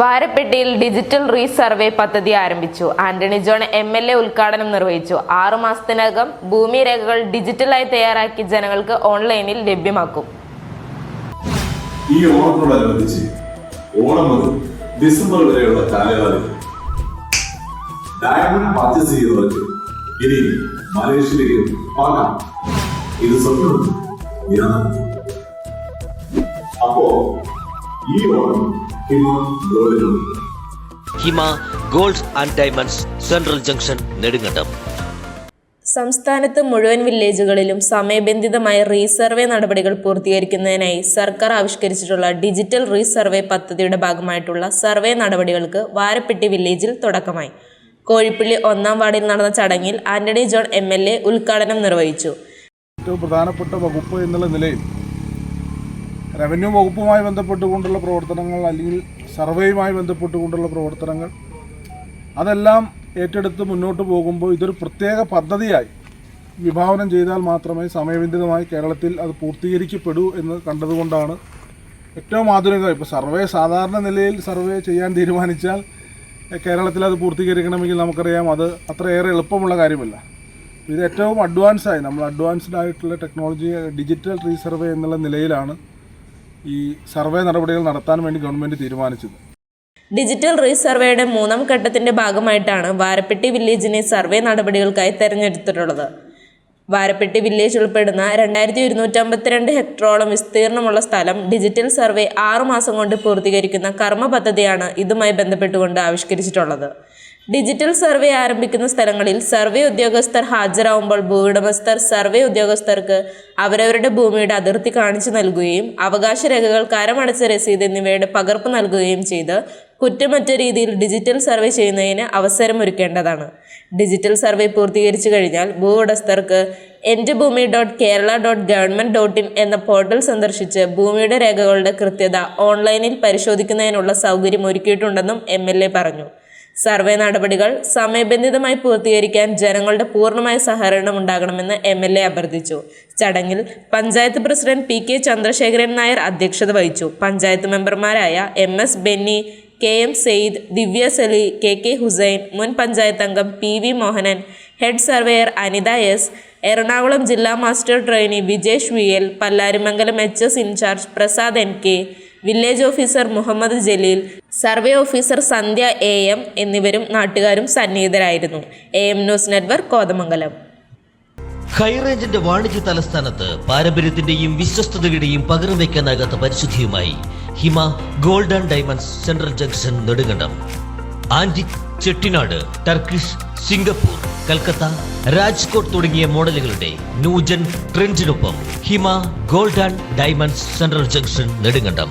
വാരപ്പെട്ടിയിൽ digital resurvey പദ്ധതി ആരംഭിച്ചു. Antony John M L A ഉദ്ഘാടനം നിർവഹിച്ചു. ആറു മാസത്തിനകം ഭൂമി രേഖകൾ ഡിജിറ്റലായി തയ്യാറാക്കി ജനങ്ങൾക്ക് ഓൺലൈനിൽ ലഭ്യമാക്കും. ഈ ഓണത്തോടനുബന്ധിച്ച് ഓണം മുതൽ ഡിസംബർ വരെയുള്ള കാലയളവിൽ ഡയമണ്ട് പർച്ചേസ് ചെയ്യുന്നവർക്ക് ഇനി മലേഷ്യയിലേക്ക് പോകാം ഇത് സ്വപ്നം. അപ്പോ Hima gold and diamonds central junction Nedumkandam. സംസ്ഥാനത്ത് മുഴുവൻ വില്ലേജുകളിലും സമയബന്ധിതമായ റീസർവേ നടപടികൾ പൂർത്തീകരിക്കുന്നതിനായി സർക്കാർ ആവിഷ്കരിച്ചിട്ടുള്ള ഡിജിറ്റൽ റീസർവേ പദ്ധതിയുടെ ഭാഗമായിട്ടുള്ള സർവേ നടപടികൾക്ക് വാരപ്പെട്ടി വില്ലേജിൽ തുടക്കമായി. കോഴിപ്പള്ളി ഒന്നാം വാർഡിൽ നടന്ന ചടങ്ങിൽ Antony John M L A ഉദ്ഘാടനം നിർവഹിച്ചു. ഏറ്റവും പ്രധാനപ്പെട്ട വകുപ്പ് എന്നുള്ള നിലയിൽ റവന്യൂ വകുപ്പുമായി ബന്ധപ്പെട്ടുകൊണ്ടുള്ള പ്രവർത്തനങ്ങൾ അല്ലെങ്കിൽ സർവേയുമായി ബന്ധപ്പെട്ടുകൊണ്ടുള്ള പ്രവർത്തനങ്ങൾ അതെല്ലാം ഏറ്റെടുത്ത് മുന്നോട്ട് പോകുമ്പോൾ ഇതൊരു പ്രത്യേക പദ്ധതിയായി. വിഭാവനം ചെയ്താൽ മാത്രമേ സമയബന്ധിതമായി കേരളത്തിൽ അത് പൂർത്തീകരിക്കപ്പെടൂ എന്ന് കണ്ടതുകൊണ്ടാണ് ഏറ്റവും ആധുനിക ഇപ്പോൾ സർവേ സാധാരണ നിലയിൽ സർവേ ചെയ്യാൻ തീരുമാനിച്ചാൽ കേരളത്തിൽ അത് പൂർത്തീകരിക്കണമെങ്കിൽ നമുക്കറിയാം അത് അത്രയേറെ എളുപ്പമുള്ള കാര്യമല്ല. ഇത് ഏറ്റവും അഡ്വാൻസായി നമ്മൾ അഡ്വാൻസ്ഡ് ആയിട്ടുള്ള ടെക്നോളജി ഡിജിറ്റൽ റീസർവേ എന്നുള്ള നിലയിലാണ് ഈ സർവേ നടപടികൾ നടത്താൻ വേണ്ടി ഗവൺമെന്റ് തീരുമാനിച്ചത്. ഡിജിറ്റൽ റീസർവേയുടെ മൂന്നാം ഘട്ടത്തിന്റെ ഭാഗമായിട്ടാണ് വാരപ്പെട്ടി വില്ലേജിനെ സർവേ നടപടികൾക്കായി തെരഞ്ഞെടുത്തിട്ടുള്ളത്. വാരപ്പെട്ടി വില്ലേജ് ഉൾപ്പെടുന്ന രണ്ടായിരത്തി ഇരുന്നൂറ്റമ്പത്തിരണ്ട് ഹെക്ടറോളം വിസ്തീർണമുള്ള സ്ഥലം ഡിജിറ്റൽ സർവേ ആറു മാസം കൊണ്ട് പൂർത്തീകരിക്കുന്ന കർമ്മ പദ്ധതിയാണ് ഇതുമായി ബന്ധപ്പെട്ടുകൊണ്ട് ആവിഷ്കരിച്ചിട്ടുള്ളത്. ഡിജിറ്റൽ സർവേ ആരംഭിക്കുന്ന സ്ഥലങ്ങളിൽ സർവേ ഉദ്യോഗസ്ഥർ ഹാജരാകുമ്പോൾ ഭൂവുടമസ്ഥർ സർവേ ഉദ്യോഗസ്ഥർക്ക് അവരവരുടെ ഭൂമിയുടെ അതിർത്തി കാണിച്ചു നൽകുകയും അവകാശ രേഖകൾ കരമടച്ച രസീത് എന്നിവയുടെ പകർപ്പ് നൽകുകയും ചെയ്ത് കുറ്റമറ്റ രീതിയിൽ ഡിജിറ്റൽ സർവേ ചെയ്യുന്നതിന് അവസരമൊരുക്കേണ്ടതാണ്. ഡിജിറ്റൽ സർവേ പൂർത്തീകരിച്ചു കഴിഞ്ഞാൽ ഭൂവുടമസ്ഥർക്ക് Ente Bhoomi dot Kerala dot government dot in എന്ന പോർട്ടൽ സന്ദർശിച്ച് ഭൂമിയുടെ രേഖകളുടെ കൃത്യത ഓൺലൈനിൽ പരിശോധിക്കുന്നതിനുള്ള സൗകര്യം ഒരുക്കിയിട്ടുണ്ടെന്നും എ പറഞ്ഞു. സർവേ നടപടികൾ സമയബന്ധിതമായി പൂർത്തീകരിക്കാൻ ജനങ്ങളുടെ പൂർണമായ സഹകരണം ഉണ്ടാകണമെന്ന് എം എൽ എ അഭ്യർത്ഥിച്ചു. ചടങ്ങിൽ panchayat president P K Chandrasekharan Nair അധ്യക്ഷത വഹിച്ചു. പഞ്ചായത്ത് മെമ്പർമാരായ M S Benny K M Sayed Divya Sali K K Hussain മുൻ പഞ്ചായത്ത് അംഗം P V Mohanan head surveyor Anitha S Ernakulam ജില്ലാ master trainee Vijesh V L Pallarimangalam H S in charge Prasad N K village officer Muhammad Jaleel survey officer Sandhya A M എന്നിവരും നാട്ടുകാരും സന്നിഹിതരായിരുന്നു. A M news network Kothamangalam. ഹൈറേഞ്ചിന്റെ വാണിജ്യ തലസ്ഥാനത്ത് പാരമ്പര്യത്തിന്റെയും വിശ്വസ്തതയുടെയും പകരം വയ്ക്കാനാകാത്ത പരിശുദ്ധിയുമായി Hima golden diamonds central junction Nedumkandam. Antique Chettinad Turkish Singapore Calcutta Rajkot തുടങ്ങിയ മോഡലുകളുടെ new gen ട്രെൻഡിനൊപ്പം Hima gold and diamonds central junction Nedumkandam.